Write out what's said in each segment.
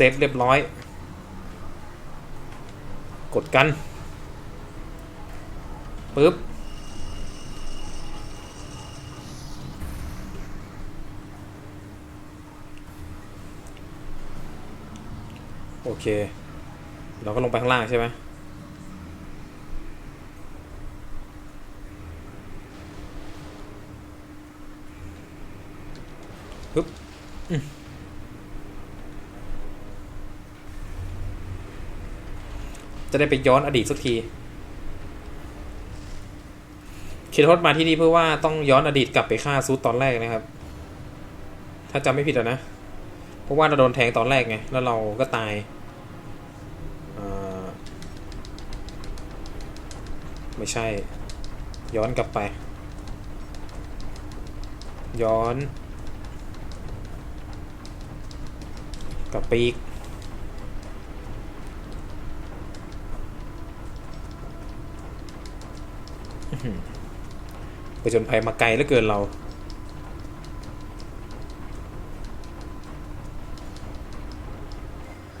ซตเรียบร้อย กดกันปึ๊บโอเค เราก็ลงไปข้างล่างใช่ไหมปึ๊บอืม จะได้ไปย้อนอดีตสักทีคิดทดมาที่นี่เพื่อว่าต้องย้อนอดีตกลับไปฆ่าซูตตอนแรกนะครับ ถ้าจำไม่ผิดนะ เพราะว่าเราโดนแทงตอนแรกไง แล้วเราก็ตายไม่ใช่ ย้อนกลับไป ย้อน กลับไปอีก อื้อหือ ไปจนภัยมาไกลเหลือเกินเรา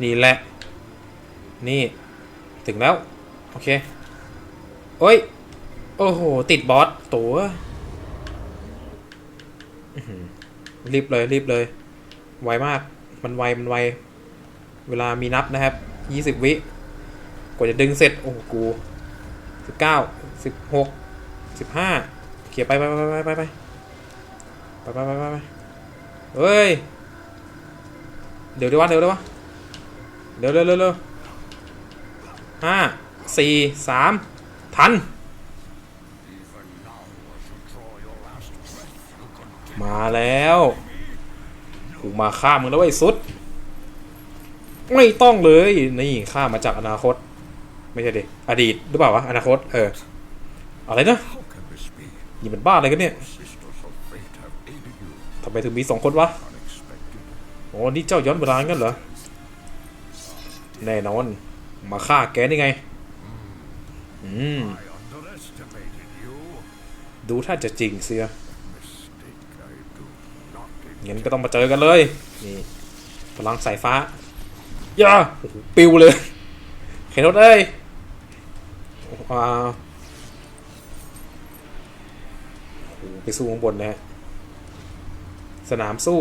นี่แหละ นี่ ถึงแล้ว โอเค โอ้ย โอ้โห ติดบอส ตัวรีบเลย รีบเลย ไวมาก มันไว มันไว เวลามีนับนะครับยี่สิบวิ กว่าจะดึงเสร็จ โอ้โหกูสิบเก้าสิบหก สิบห้าเขียร์ไปไปไปไปไปไปไปไปไปไปเฮ้ย เดี๋ยวดีวะเดี๋ยวดีวะเร็วเร็วเร็วเร็วห้าสี่สามทัน มาแล้วกูมาฆ่ามึงแล้วไอ้สุด ไม่ต้องเลย นี่ฆ่ามาจากอนาคต ไม่ใช่ดิอดีตหรือเปล่าวะอนาคต เออ อะไรนะ นี่มันบ้าอะไรกันเนี่ยทำไมถึงมีสองคนวะ unexpected. โอ้นี่เจ้าย้อนเวลางั้นเหรอ แน่นอน มาฆ่าแกได้ไง อืม ดูถ้าจะจริงเสีย Mistake I do not งั้นก็ต้องมาเจอกันเลย นี่ พลังสายฟ้า ย่า ปิวเลยเห็นรถเอ้ยว้าวโอ้โห ไปสู้ข้างบนนะฮะสนามสู้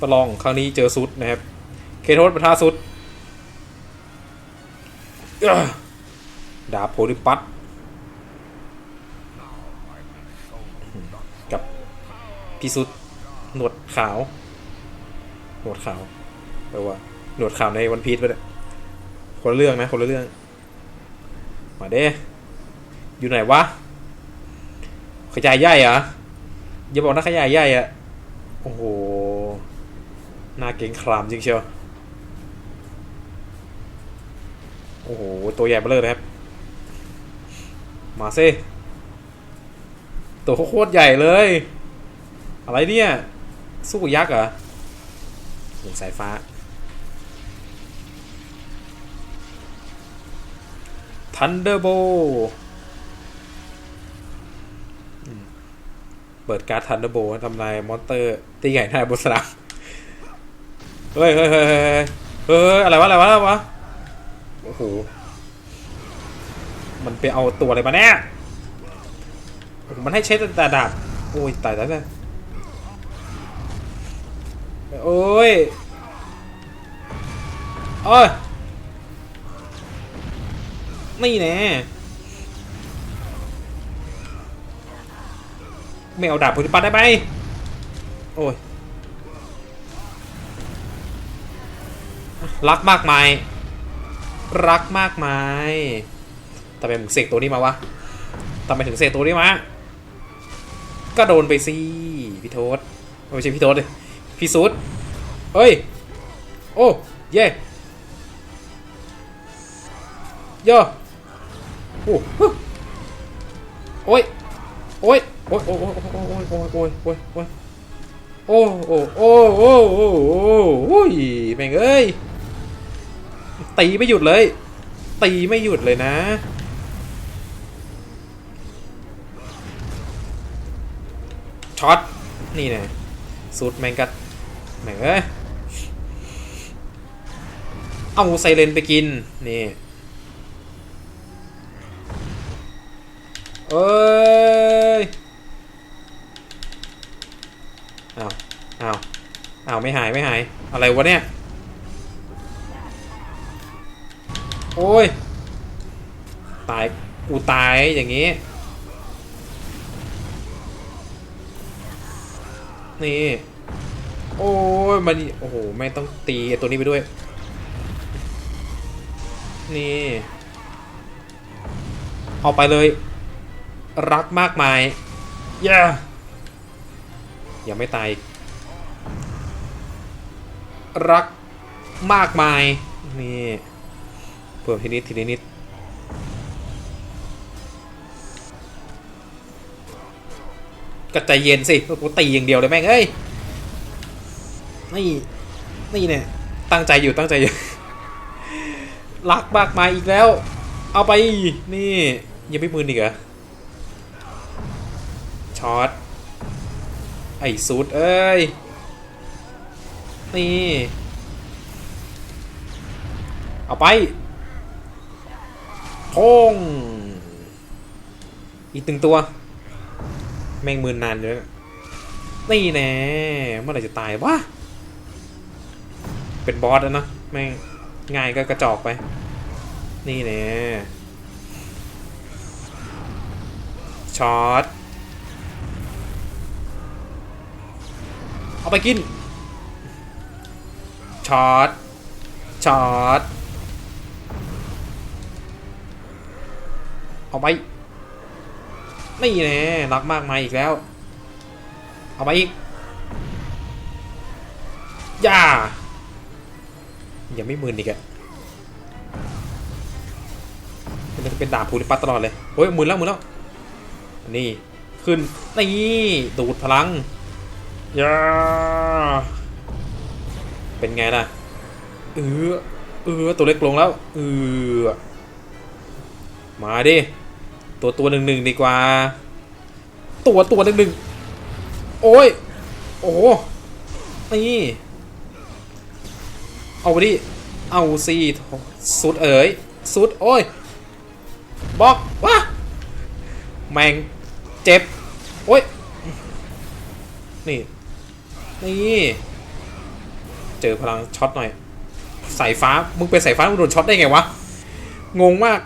ประลองครั้งนี้เจอซุดนะครับ เคโทสประทาซุดดาบโพลิปัสกับพี่ซุดหนวดขาว หนวดขาวแปลว่าหนวดขาวในวันพีชไปเลยคนละเรื่องนะ คนละเรื่อง มาเด้อยู่ไหนวะ ขยายใหญ่เหรออย่าบอกนะขยายใหญ่อะโอ้โหน้าเก่งครามจริงเชียวโอ้โห ตัวใหญ่เบ้อเลยนะครับ มาเซิตัวโคตรใหญ่เลย อะไรเนี่ย สู้ยักษ์เหรอหงสายฟ้า ทันเดอร์โบ เปิดการ์ดทันเดอร์โบทำลายมอนเตอร์ตีใหญ่หน้าบนสนามเฮ้ยเฮ้ยเฮ้ยเฮ้ยเฮ้ยอะไรวะอะไรวะอะไรวะโอ้โหมันไปเอาตัวอะไรมาแน่มันให้ใช้แต่ดาบโอ้ยตายแล้วนะโอ้ยโอ้ยนี่แน่ ไม่เอาดาบพุทธิปัตได้ไหมโอ้ยรักมากมาย รักมากมายทำไมถึงเสกตัวนี้มาวะทำไมถึงเสกตัวนี้มา ก็โดนไปสิพี่โทษไม่ใช่พี่โทษเลยพี่ซูดเอ้ย โอ้ เย่ย่อโอ้โอ้ย โอ้ย โอ้ยโอ้ยโอ้ยโอ้ยโอ้ยโอ้ยโอ้ยโอ้ยโอ้โอ้โอ้โอ้โอ้โอ้ยแม่งเอ้ยตีไม่หยุดเลย ตีไม่หยุดเลยนะช็อตนี่ไงสูตรแมงกัดแม่งเอ้ยเอาไซเรนไปกินนี่เอ้ยอ้าว อ้าวอ้าวไม่หายไม่หาย อะไรวะเนี่ย โอ้ย ตาย กูตายอย่างงี้ นี่ โอ้ย มัน โอ้โห ไม่ต้องตีตัวนี้ไปด้วย นี่ เอาไปเลย รักมากมายย่ายังไม่ตายอีก รักมากมาย นี่เพิ่มทีนิดทีนิดก็ใจเย็นสิกูตีอย่างเดียวเลยแม่งเอ้ย นี่ นี่เนี่ย ตั้งใจอยู่ตั้งใจอยู่ รักมากมายอีกแล้ว เอาไป นี่ ยังไม่มืนอีกเหรอ ช็อต ไอ้สูตรเอ้ย นี่ เอาไปพงอีกตึงตัว แม่งมืนนานเลยนี่แน่เมื่อไหร่จะตายวะเป็นบอสแล้วนะแม่งง่ายก็กระจอกไป นี่แน่ช็อตเอาไปกิน ช็อต ช็อต เอาไปนี่แน่รักมากมายอีกแล้ว เอาไปอีก ย่า ยังไม่มืนอีกอะมันจะเป็นดาบภูริปัตตลอดเลยโอ้ยมืนแล้วมืนแล้ว นี่ ขึ้น นี่ ดูดพลังย่า เป็นไงล่ะเออเออตัวเล็กลงแล้วเออมาดิตัวตัวหนึ่งหนึ่งดีกว่า ตัวตัวหนึ่งหนึ่งโอ้ยโอ้นี่เอาไปดิเอาสิสุดเอ๋ยสุดโอ้ยบล็อกวะแมงเจ็บโอ้ยนี่นี่ เจอพลังช็อตหน่อยสายฟ้ามึงเป็นสายฟ้ามึงโดนช็อตได้ไงวะงงมาก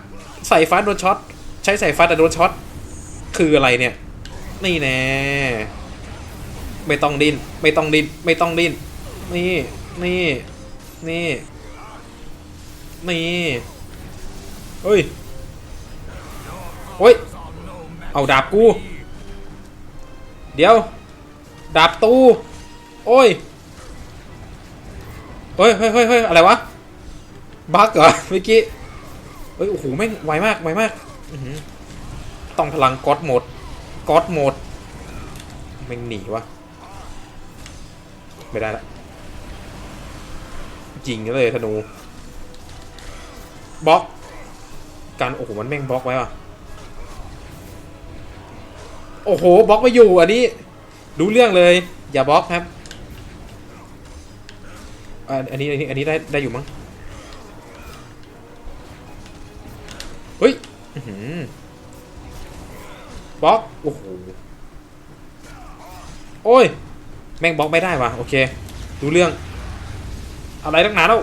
สายฟ้าโดนช็อตใช้สายฟ้าแต่โดนช็อตคืออะไรเนี่ย นี่แน่ไม่ต้องดิน้นไม่ต้องดิน้นไม่ต้องดิน้นนี่นี่นี่นี่เฮ้ยโอ้ยเอาดาบกู เดี๋ยว ดาบตู โอ้ย เฮ้ยเฮ้ยเฮ้ยเฮ้ยอะไรวะ บั๊กเหรอเมื่อกี้ เฮ้ย โอ้โห แม่งไวมาก ไวมาก ต้องพลังก๊อตโหมด ก๊อตโหมดแม่งหนีวะ ไม่ได้ละยิงเลยธนู บล็อก การ โอ้โห มันแม่งบล็อกไว้ว่ะโอ้โห บล็อกไม่อยู่อันนี้ รู้เรื่องเลย อย่าบล็อกครับ อันนี้อันนี้อันนี้ได้ได้อยู่มั้งเฮ้ยบล็อกโอ้โหโอ้ย แม่งบล็อกไม่ได้ว่ะโอเครู้เรื่อง อะไรตั้งนานแล้ว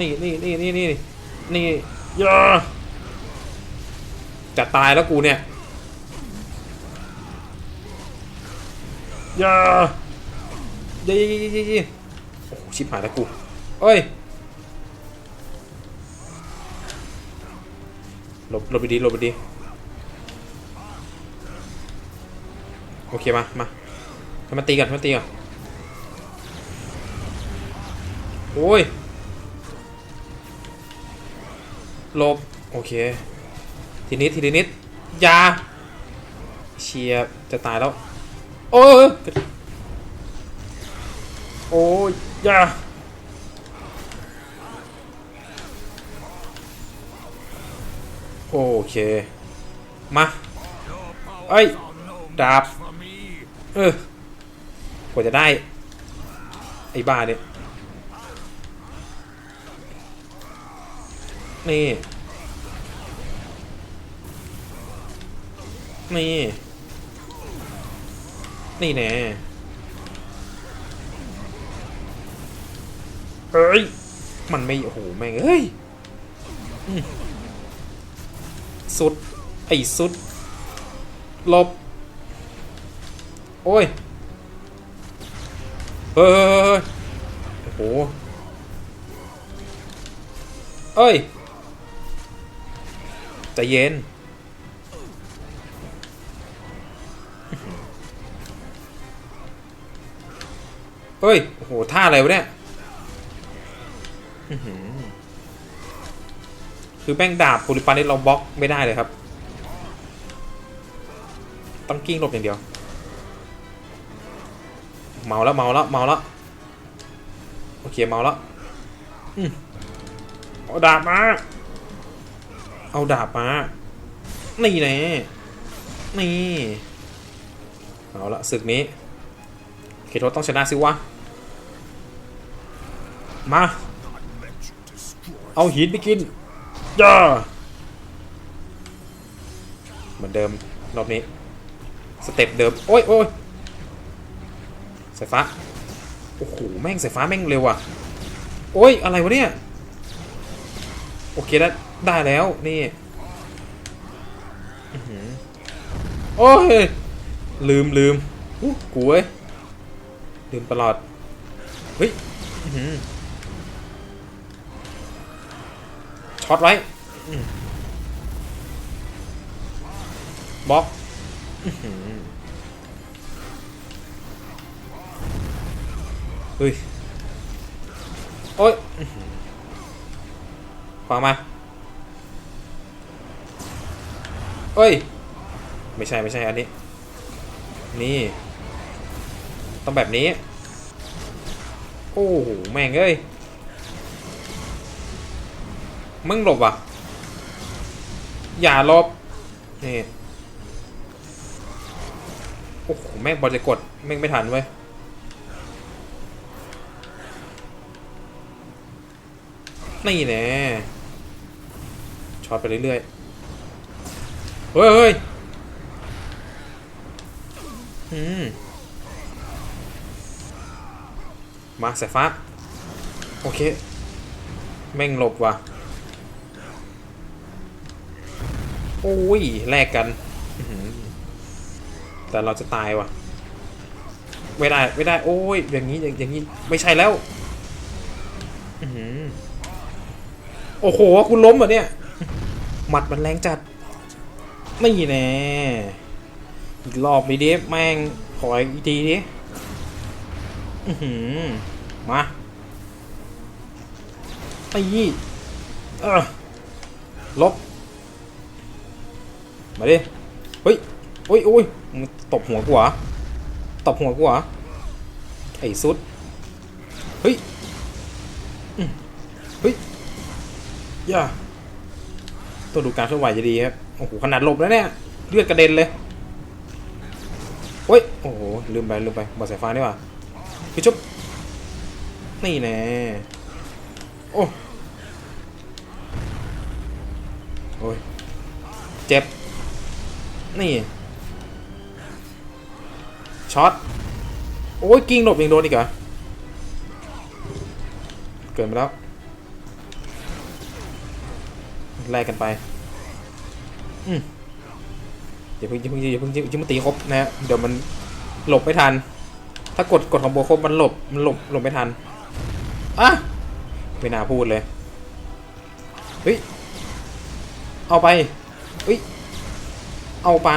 นี่นี่นี่นี่นี่นี่ยอะจะตายแล้วกูเนี่ย เยอะเยี่ยี่ยี่ยี่โอ้โหชิบหายแล้วกูเอ้ยหลบหลบไปดีหลบไปดีโอเคมามาให้มันตีกันให้มันตีกันโอ้ยหลบโอเค ทีนิดทีนิดอยาเชียร์จะตายแล้ว โอ้ยโอ้ยอยาโอเค มาเอ้ย ดาบ เออกว่าจะได้ ไอ้บ้าเนี่ย นี่ นี่ นี่แน่เฮ้ย มันไม่ โอ้โห แม่งเอ้ย สุด ไอ้สุด ลบ โอ้ย เฮ้ย โอ้โห เอ้ย ใจเย็น เฮ้ย โอ้โห ท่าอะไรวะเนี่ยคือแม่งดาบโพลิปันนี่เราบล็อกไม่ได้เลยครับ ต้องกิ้งหลบอย่างเดียว เมาแล้วเมาแล้วเมาแล้วโอเคเมาแล้วเอาดาบมา เอาดาบมา นี่แน่นี่ เอาละศึกนี้เคโทต้องชนะสิวะ มา เอาหินไปกินย่าเหมือนเดิม รอบนี้ สเต็ปเดิม โอ้ยโอ้ยสายฟ้า โอ้โห แม่งสายฟ้าแม่งเร็วอะ โอ้ย อะไรวะเนี่ย โอเคได้ได้แล้ว นี่โอ้ย ลืมลืมอู้กูเว้ยลืมตลอด เฮ้ย ช็อตไว้อืมบล็อกอื้อหือเฮ้ย โอ้ยอื้อหือขวางมาเอ้ย ไม่ใช่ไม่ใช่อันนี้ นี่ ต้องแบบนี้ โอ้โหแม่งเอ้ย มึงหลบอะ อย่าหลบนี่โอ้โหแม่งบอลจะกดแม่งไม่ทันเว้ยนี่แน่ช็อตไปเรื่อยๆ เฮ้ยเฮ้ยอืมมาสายฟ้า โอเค แม่งหลบว่ะ โอ้ยแลกกัน แต่เราจะตายว่ะ ไม่ได้ไม่ได้ โอ้ยอย่างนี้อย่างอย่างนี้ไม่ใช่แล้วอโอ้โหคุณล้มเหรอเนี่ย หมัดมันแรงจัด ไม่แน่อีกรอบนี้ดิแม่งขออีกทีดิมาไอ้ยี่เออลบ มาดิ เฮ้ยโอ้ยโอ้ยมึงตบหัวกูเหรอตบหัวกูเหรอไอ้สุด เฮ้ยเฮ้ยย่าตัวดูการเคลื่อนไหวจะดีครับ โอ้โห ขนาดหลบแล้วเนี่ย เลือดกระเด็นเลยโอ้ย โอ้โห ลืมไป ลืมไปบอสสายฟ้านี่ว่าพี่ชุบ นี่แน่โอ้โอ้ย เจ็บ นี่ ช็อต โอ้ยกิ้งหลบยังโดนอีกเหรอ เกินไปแล้วไล่กันไป อืมอย่าเพิ่งอย่าเพิ่งอย่าเพิ่งอย่าเพิ่งมาตีครบนะฮะ เดี๋ยวมันหลบไม่ทัน ถ้ากดกดของโบครบมันหลบ มันหลบหลบไม่ทัน อะ ไม่น่าพูดเลย เฮ้ย เอาไป เฮ้ย เอาไป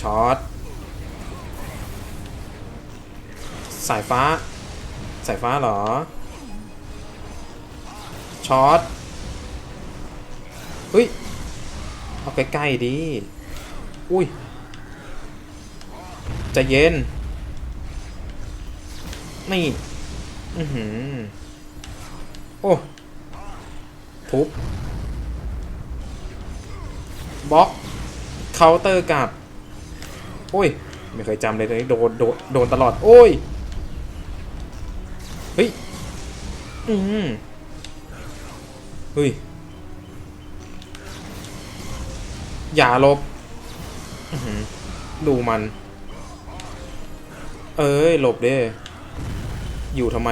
ช็อตสายฟ้า สายฟ้าเหรอช็อตเฮ้ย เอาใกล้ๆดิอุ้ยจะเย็น นี่ อือหือ โอ้ ทุบ บล็อกเคาน์เตอร์กับ โอ้ย ไม่เคยจำเลยตอนนี้โดนโดนโดนตลอด โอ้ย เฮ้ย อืมเฮ้ย อย่าหลบดูมัน เอ้ยหลบเด้อยู่ทำไม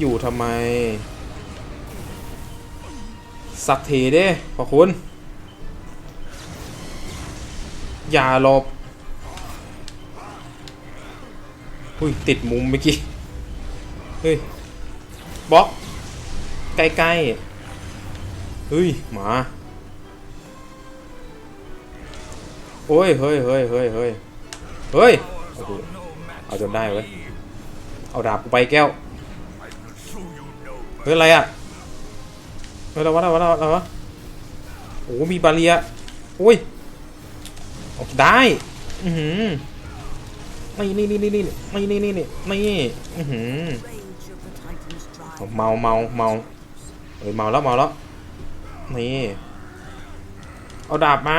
อยู่ทำไม สักทีเด้ขอบคุณ อย่าหลบอุ้ยติดมุมเมื่อกี้ เฮ้ยบล็อก ใกล้ๆเฮ้ยหมาโอ้ยเฮ้ยเฮ้ยเฮ้ยเฮ้ยเฮ้ยโอ้โหเอาจนได้เว้ยเอาดาบกูไปแก้วเฮ้ยอะไรอะเฮ้ยอะวะอะไรวะอะไรวะโอ้มีบาเรียโอ้ย โอเได้ อือหือไม่นี่นี่นี่นี่ไม่นี่นี่นี่ไม่อือหือเมาเมาเมาเอ้ยเมาแล้วเมาแล้วนี่เอาดาบมา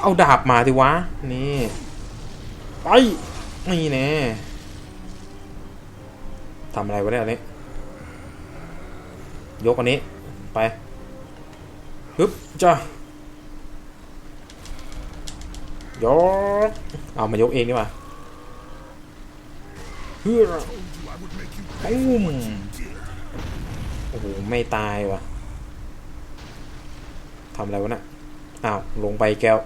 เอาดาบมาดิวะ นี่ไปนี่แน่ทำอะไรวะเนี่ยอันนี้ ยกอันนี้ ไปฮึบจ้า ยกเอามายกเองดีกว่าเฮ้ยปุ้มโอ้โห ไม่ตายวะทำอะไรวะน่ะอ้าว ลงไปแก้ว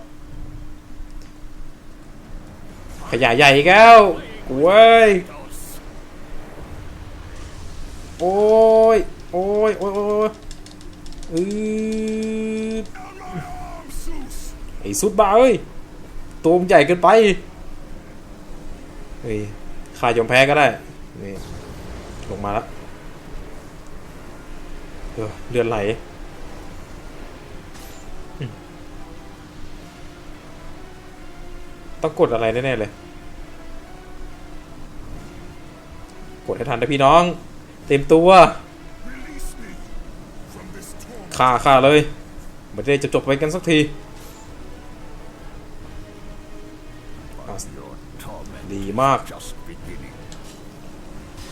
ขยะใหญ่แก้วเว้ย โอ้ย โอ้ย โอ้ยโอ้ยอือไอ้สุดบ้าเอ้ย ตัวมันใหญ่เกินไป เฮ้ยขายอมแพ้ก็ได้ นี่ ลงมาแล้วเออเลือดไหลต้องกดอะไรแน่ๆเลย กดให้ทันนะพี่น้อง เต็มตัวฆ่าฆ่าเลยไม่ได้จะจบไปกันสักที ดีมาก just beginning.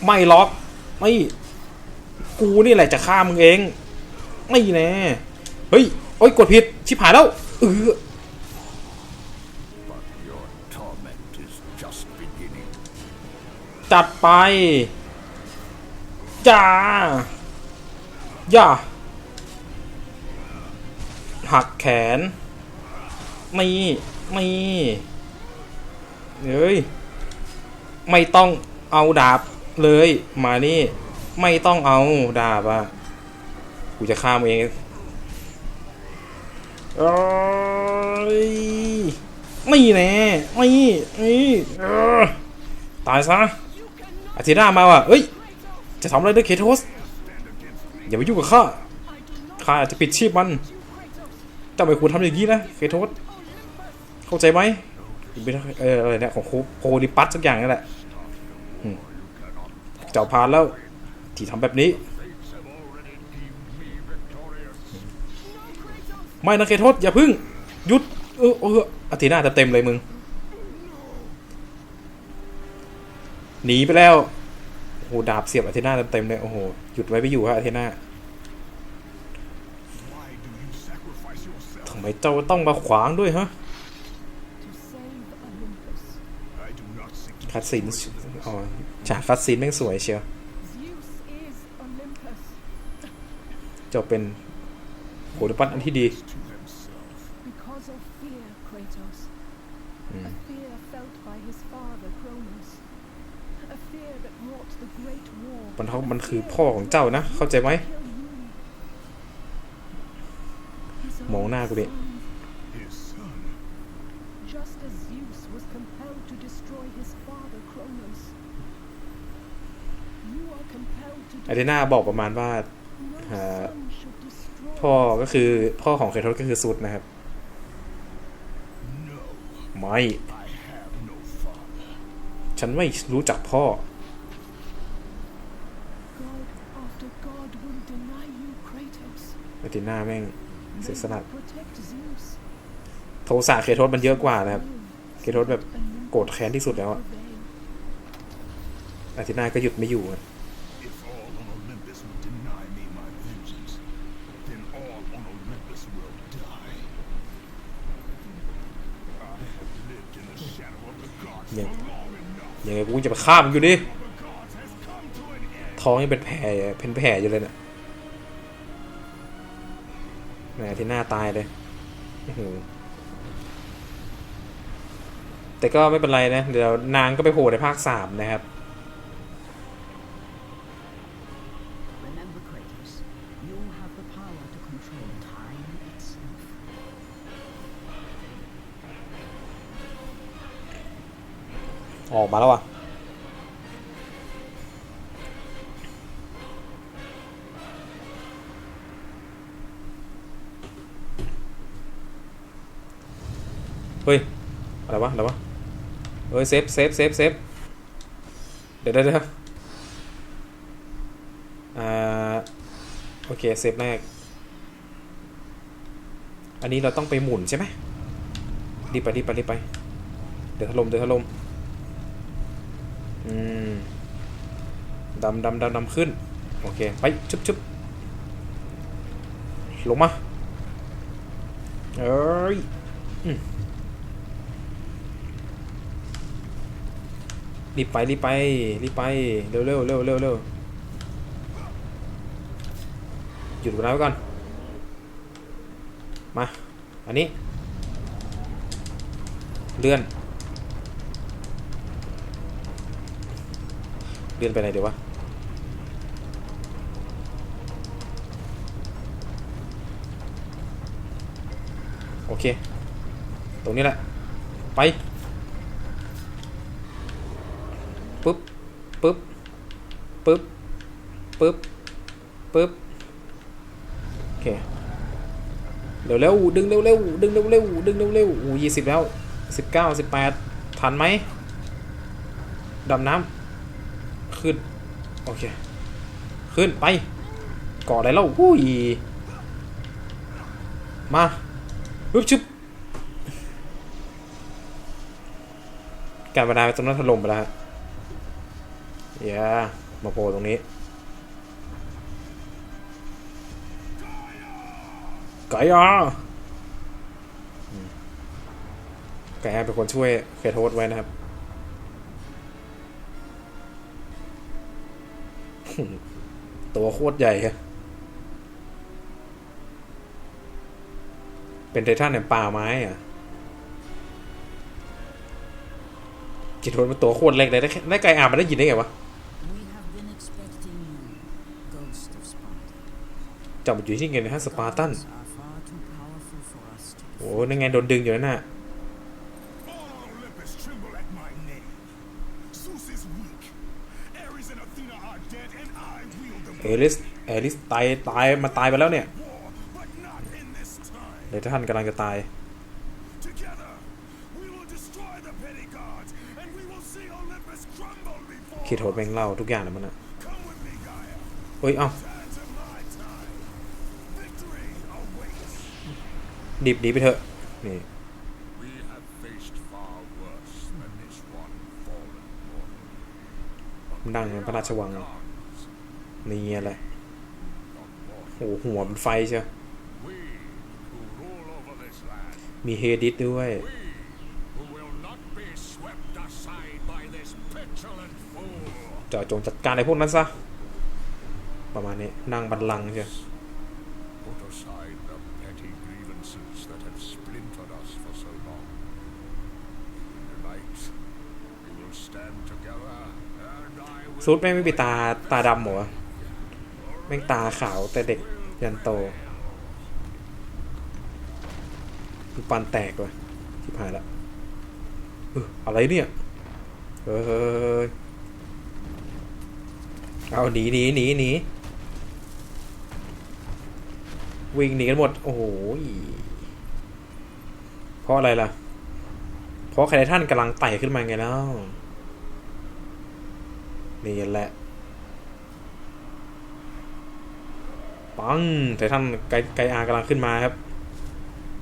ไม่ล็อกไม่กูนี่แหละจะฆ่ามึงเอง ไม่แน่เฮ้ยโอ้ยกดผิด ชิบหายแล้วเออ But your torment is just beginning. จัดไปจ้าย่า หักแขน ไม่ ไม่ เฮ้ย ไม่ต้องเอาดาบเลย มานี่ ไม่ต้องเอาดาบอะ กูจะฆ่ามึงเองเอ้ยไม่แน่ไม่นี่ตายซะอาทิตย์หน้ามาว่ะเอ้ย จะทำอะไรด้วยเคโทสอย่าไปยุ่งกับข้า ข้าจะปิดชีพมันเจ้าไม่ควรทำอย่างนี้นะเคโทสเข้าใจไหม เป็นเอออะไรเนี่ยของโคโคดิปัสสักอย่างนั่นแหละเจ้าพานแล้ว ที่ทำแบบนี้ ไม่นะเคโทสอย่าพึ่งหยุด เออเอออาทิตย์หน้าเต็มเลยมึง หนีไปแล้วโอ้โหดาบเสียบอาเทน่าเต็มๆเลยโอ้โหหยุดไว้ไม่อยู่ฮะอาทน่า Why do you sacrifice yourself? ทำไมเจ้าต้องมาขวางด้วยฮะ คัดซินอ๋อฉากคัดซินแม่งสวยเชียว จะเป็นโหดปั้นอันที่ดีมันเขามันคือพ่อของเจ้านะ เข้าใจไหมมองหน้ากูดิ own son, His son. Just as Zeus was compelled to destroy his father, Cronus. You are compelled to อาเทน่าบอกประมาณว่า No อ่า son should destroy พ่อก็คือพ่อของเคโทสก็คือซุดนะครับ No, ไม่ I have no father. ฉันไม่รู้จักพ่อ God after God will deny you, Kratos. อาเทน่าแม่งเสีย They สละ will protect Zeus. โทสะเคโทสมันเยอะกว่านะครับ เคโทสแบบโกรธแค้นที่สุดแล้วอะอาทิตย์หน้าก็หยุดไม่อยู่อะ If all on Olympus would deny me my vengeance, then all on Olympus will die. I have lived in the shadow of the gods Yeah. for long enough. ยังไงกูจะไปฆ่ามันอยู่ดิ The gods has come to an end. ท้องยังเป็นแผลเป็นแผลอยู่เลยเนะี่ยแหมที่หน้าตายเลยอื้อหือ แต่ก็ไม่เป็นไรนะ เดี๋ยวนางก็ไปโผล่ในภาคสามนะครับ Remember, Kratos, you have the power to control time itself. ออกมาแล้วว่ะเฮ้ย อะไรวะ อะไรวะ เฮ้ยเซฟเซฟเซฟเซฟเดี๋ยวเดี๋ยวเดี๋ยวอ่าโอเคเซฟแรก อันนี้เราต้องไปหมุนใช่ไหมรีบไปรีบไปรีบไป เดี๋ยวถล่มเดี๋ยวถล่มอืมดำดำดำดำขึ้น โอเค ไปชุบชุบลงมา เอ้ยอืม รีบไปรีบไปรีบไปเร็วเร็วเร็วเร็วเร็วหยุดเวลาไว้ก่อน มา อันนี้ เลื่อน เลื่อนไปไหนเดี๋ยววะโอเค ตรงนี้แหละ ไปบ ปึ๊บปึ๊บปึ๊บปึ๊บโอเคเร็วเร็วดึงเร็วเร็วดึงเร็วเร็วดึงเร็วเร็วอู้ยี่สิบแล้วสิบเก้าสิบแปดทันไหมดำน้ำขึ้นโอเคขึ้นไปกาะอะไรเล่าอุ้ยมาปึ๊บชึบการบรรดาตรงนั้นถล่มไปแล้ว อย่ามาโผล่ตรงนี้ไก่อาอืมไก่อาเป็นคนช่วยเคโทษไว้นะครับตัวโคตรใหญ่ครับเป็นไททันในป่าไม้อะกิโทนมันตัวโคตรเล็กเลยได้แค่ไก่อามันได้ยินได้ไงวะ จับอยู่ที่เงินะฮะสปาร์ตันโอ้นั่นไงโดนดึงอยู่นั่นน่ะเอลิสเอลิสตายตายมาตายไปแล้วเนี่ยเดี๋ท่านกำลังจะตายคิดโทษแม่งเล่าทุกอย่างนะมันอะเฮ้ย เอ้า ดิบดีไปเถอะนี่ We have faced far worse than this one fallen mortal. นั่งในพระราชวัง Gods, นี่แหละ not mortal. โอ้โหหัวมันไฟเชียว We who rule over this land. มีเฮดิสด้วย We who will not be swept aside by this petulant fool. เจาะจงจัดการไอ้พวกนั้นซะ ประมาณนี้นั่งบันลังก์เชีย ซูดแม่งไม่มีตาตาดำหรอวแม่งตาขาวแต่เด็กยันโตมันปันแตกว่ะที่ผ่านละเอออะไรเนี่ยเฮ้ยเอาหนีหนีหนีหนีวิ่งหนีกันหมด โอ้โหเพราะอะไรล่ะ เพราะใครท่านกำลังไต่ขึ้นมาไงแล้ว นี่แหละ ปังแต่ท่านไกไกอากำลังขึ้นมาครับ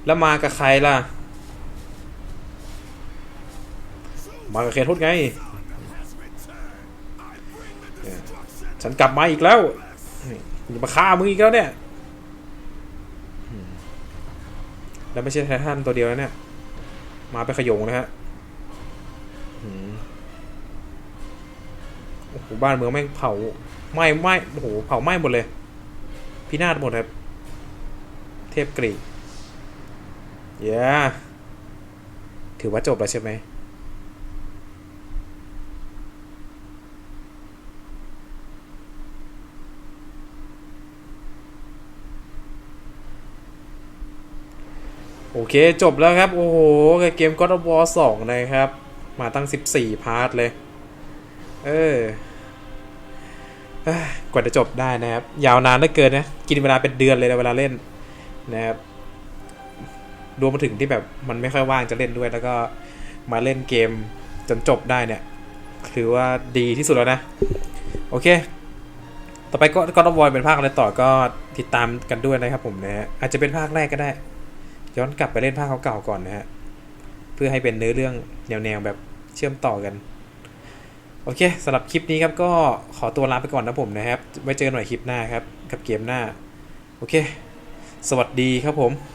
แล้วมากับใครล่ะ มากับเคทุตไง ฉันกลับมาอีกแล้วจะมาฆ่ามึงอีกแล้วเนี่ย แล้วไม่ใช่ไท่านตัวเดียวนะเนี่ย มาไปขยงนะฮะ โอ้โหบ้านเมืองแม่งเผาไหม้ไหม้โอ้โหเผาไหม้หมดเลย พินาศหมดครับ เทพกรีกเย้ถือว่าจบแล้วใช่ไหมโอเค จบแล้วครับ โอ้โห เกม God of War 2 นะครับ มาตั้ง 14 พาร์ทเลย เออกว่าจะจบได้นะครับ ยาวนานเหลือเกินนะ กินเวลาเป็นเดือนเลยนะเวลาเล่นนะครับรวมมาถึงที่แบบมันไม่ค่อยว่างจะเล่นด้วย แล้วก็มาเล่นเกมจนจบได้เนี่ย ถือว่าดีที่สุดแล้วนะ โอเค ต่อไปก็ก็ต้องวอยเป็นภาคอะไรต่อก็ติดตามกันด้วยนะครับผมนะฮะอาจจะเป็นภาคแรกก็ได้ ย้อนกลับไปเล่นภาคเก่าๆก่อนนะฮะเพื่อให้เป็นเนื้อเรื่องแนวๆแบบเชื่อมต่อกัน โอเคสำหรับคลิปนี้ครับก็ขอตัวลาไปก่อนนะผมนะครับ ไว้เจอกันใหม่คลิปหน้าครับ กับเกมหน้า โอเค สวัสดีครับผม